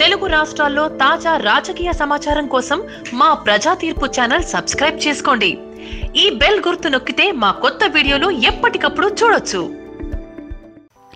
తెలుగు రాష్ట్రాల్లో తాజా రాజకీయ సమాచారం కోసం మా ప్రజా తీర్పు ఛానల్ సబ్స్క్రైబ్ చేసుకోండి. ఈ బెల్ గుర్తు నొక్కితే మా కొత్త వీడియోలు ఎప్పటికప్పుడు చూడొచ్చు.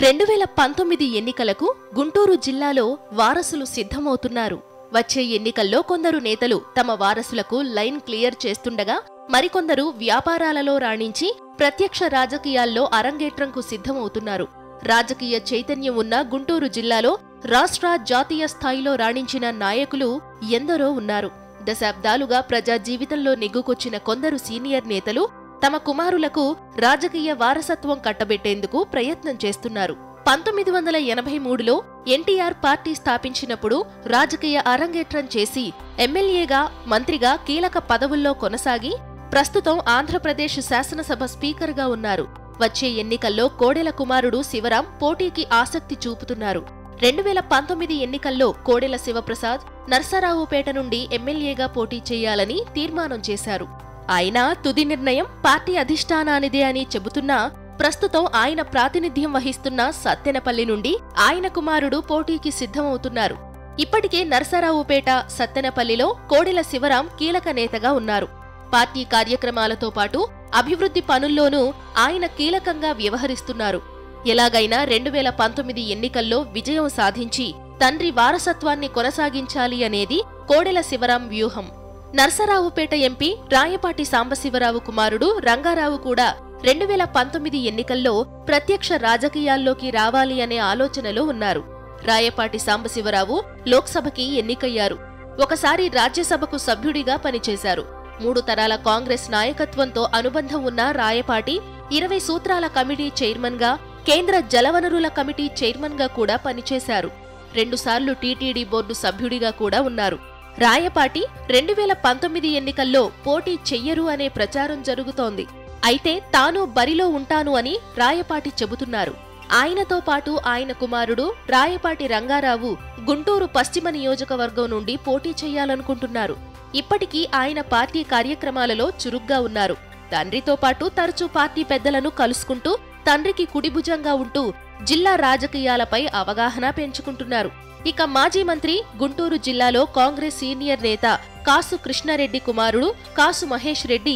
రెండు వేల పంతొమ్మిది ఎన్నికలకు గుంటూరు జిల్లాలో వారసులు సిద్ధమవుతున్నారు. వచ్చే ఎన్నికల్లో కొందరు నేతలు తమ వారసులకు లైన్ క్లియర్ చేస్తుండగా మరికొందరు వ్యాపారాలలో రాణించి ప్రత్యక్ష రాజకీయాల్లో అరంగేట్రంకు సిద్ధమవుతున్నారు. రాజకీయ చైతన్యం ఉన్న గుంటూరు జిల్లాలో రాష్ట్ర జాతీయ స్థాయిలో రాణించిన నాయకులు ఎందరో ఉన్నారు. దశాబ్దాలుగా ప్రజా జీవితంలో నెగ్గుకొచ్చిన కొందరు సీనియర్ నేతలు తమ కుమారులకు రాజకీయ వారసత్వం కట్టబెట్టేందుకు ప్రయత్నం చేస్తున్నారు. పంతొమ్మిది వందల ఎనభై మూడులో ఎన్టీఆర్ పార్టీ స్థాపించినప్పుడు రాజకీయ అరంగేట్రం చేసి ఎమ్మెల్యేగా మంత్రిగా కీలక పదవుల్లో కొనసాగి ప్రస్తుతం ఆంధ్రప్రదేశ్ శాసనసభ స్పీకర్గా ఉన్నారు. వచ్చే ఎన్నికల్లో కోడెల కుమారుడు శివరాం పోటీకి ఆసక్తి చూపుతున్నారు. రెండు వేల పంతొమ్మిది ఎన్నికల్లో కోడెల శివప్రసాద్ నర్సారావుపేట నుండి ఎమ్మెల్యేగా పోటీ చేయాలని తీర్మానం చేశారు. అయినా తుది నిర్ణయం పార్టీ అధిష్టానానిదే అని చెబుతున్నా ప్రస్తుతం ఆయన ప్రాతినిధ్యం వహిస్తున్న సత్తెనపల్లి నుండి ఆయన కుమారుడు పోటీకి సిద్ధమవుతున్నారు. ఇప్పటికే నర్సారావుపేట సత్తెనపల్లిలో కోడెల శివరాం కీలక నేతగా ఉన్నారు. పార్టీ కార్యక్రమాలతో పాటు అభివృద్ధి పనుల్లోనూ ఆయన కీలకంగా వ్యవహరిస్తున్నారు. ఎలాగైనా రెండు వేల పంతొమ్మిది ఎన్నికల్లో విజయం సాధించి తండ్రి వారసత్వాన్ని కొనసాగించాలి అనేది కోడెల శివరాం వ్యూహం. నర్సరావుపేట ఎంపీ రాయపాటి సాంబశివరావు కుమారుడు రంగారావు కూడా రెండు వేల పంతొమ్మిది ఎన్నికల్లో ప్రత్యక్ష రాజకీయాల్లోకి రావాలి అనే ఆలోచనలో ఉన్నారు. రాయపాటి సాంబశివరావు లోక్సభకి ఎన్నికయ్యారు. ఒకసారి రాజ్యసభకు సభ్యుడిగా పనిచేశారు. మూడు తరాల కాంగ్రెస్ నాయకత్వంతో అనుబంధం ఉన్న రాయపాటి ఇరవై సూత్రాల కమిటీ చైర్మన్గా కేంద్ర జలవనరుల కమిటీ చైర్మన్గా కూడా పనిచేశారు. రెండుసార్లు టీటీడీ బోర్డు సభ్యుడిగా కూడా ఉన్నారు. రాయపాటి రెండు వేల పంతొమ్మిది ఎన్నికల్లో పోటీ చెయ్యరు అనే ప్రచారం జరుగుతోంది. అయితే తాను బరిలో ఉంటాను అని రాయపాటి చెబుతున్నారు. ఆయనతో పాటు ఆయన కుమారుడు రాయపాటి రంగారావు గుంటూరు పశ్చిమ నియోజకవర్గం నుండి పోటీ చేయాలనుకుంటున్నారు. ఇప్పటికీ ఆయన పార్టీ కార్యక్రమాలలో చురుగ్గా ఉన్నారు. తండ్రితో పాటు తరచూ పార్టీ పెద్దలను కలుసుకుంటూ తండ్రికి కుడిభుజంగా ఉంటూ జిల్లా రాజకీయాలపై అవగాహన పెంచుకుంటున్నారు. ఇక మాజీ మంత్రి గుంటూరు జిల్లాలో కాంగ్రెస్ సీనియర్ నేత కాసు కృష్ణారెడ్డి కుమారుడు కాసు మహేష్ రెడ్డి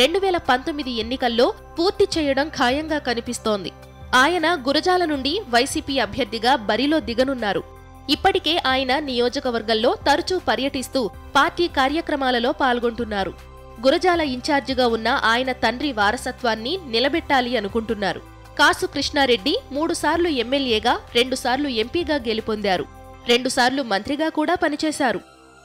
రెండు వేల పంతొమ్మిది ఎన్నికల్లో పూర్తి చేయడం ఖాయంగా కనిపిస్తోంది. ఆయన గురజాల నుండి వైసీపీ అభ్యర్థిగా బరిలో దిగనున్నారు. ఇప్పటికే ఆయన నియోజకవర్గంలో తరచూ పర్యటిస్తూ పార్టీ కార్యక్రమాలలో పాల్గొంటున్నారు. గురజాల ఇన్ఛార్జిగా ఉన్న ఆయన తండ్రి వారసత్వాన్ని నిలబెట్టాలి అనుకుంటున్నారు. కాసు కృష్ణారెడ్డి మూడుసార్లు ఎమ్మెల్యేగా రెండుసార్లు ఎంపీగా గెలుపొందారు. రెండుసార్లు మంత్రిగా కూడా పనిచేశారు.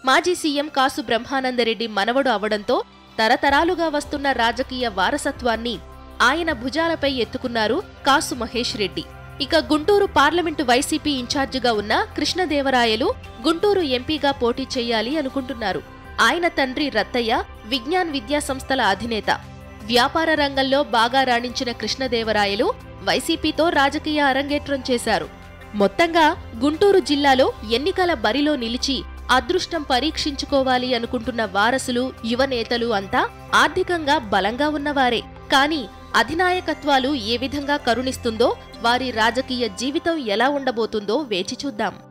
మాజీ సీఎం కాసు బ్రహ్మానందరెడ్డి మనవడు అవడంతో తరతరాలుగా వస్తున్న రాజకీయ వారసత్వాన్ని ఆయన భుజాలపై ఎత్తుకున్నారు కాసు మహేష్ రెడ్డి. ఇక గుంటూరు పార్లమెంటు వైసీపీ ఇన్ఛార్జిగా ఉన్న కృష్ణదేవరాయలు గుంటూరు ఎంపీగా పోటీ చేయాలి అనుకుంటున్నారు. ఆయన తండ్రి రత్తయ్య విజ్ఞాన్ విద్యా సంస్థల అధినేత. వ్యాపార రంగంలో బాగా రాణించిన కృష్ణదేవరాయలు వైసీపీతో రాజకీయ అరంగేట్రం చేశారు. మొత్తంగా గుంటూరు జిల్లాలో ఎన్నికల బరిలో నిలిచి అదృష్టం పరీక్షించుకోవాలి అనుకుంటున్న వారసులు యువ నేతలు అంతా ఆర్థికంగా బలంగా ఉన్నవారే. కానీ అధినాయకత్వాలు ఏ విధంగా కరుణిస్తుందో వారి రాజకీయ జీవితం ఎలా ఉండబోతుందో వేచి చూద్దాం.